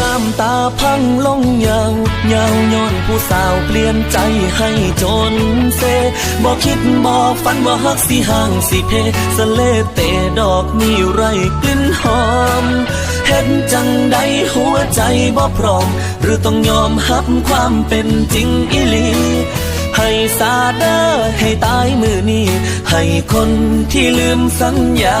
น้ำตาพังลงยาวยาวย้อนผู้สาวเปลี่ยนใจให้จนเซบอกคิดบอกฝันว่าฮักสิห่างสิเพสเลเตดอกนี่ไรกลิ่นหอมเห็นจังใดหัวใจบ่พร้อม หรือต้องยอมรับความเป็นจริงอีหลีให้ซาเดอร์ให้ตายมือนี้ ให้คนที่ลืมสัญญา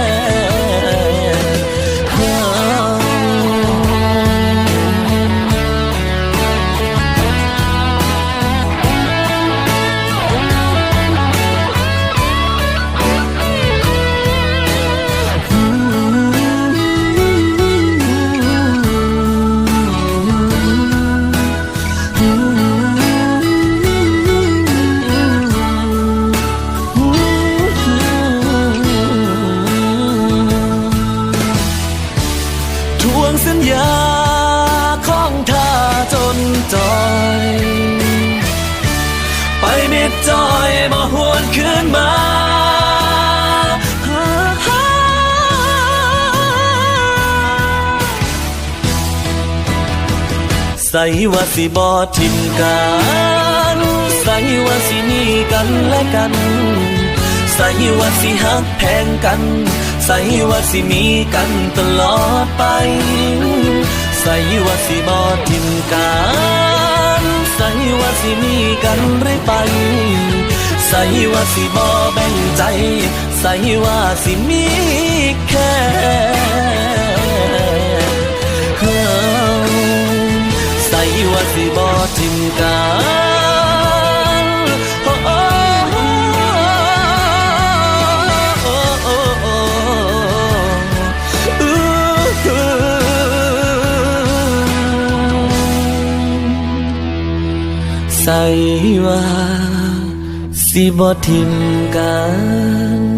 จอยไปเม็ดจอยมาหวนคืนมาใส่ว่าสิบอทิมกันใส่ว่าสิมีกันและกันใส่ว่าสิหักแพงกัน ใส่ว่าสิมีกันตลอดไป ใส่ว่าสิบอทิมกันใส่ว่าสิมีกันหรือไปใส่ว่าสิบอแบ่งใจ ใส่ว่าสิมี ใส่ว่า สิบ่ทิมกัน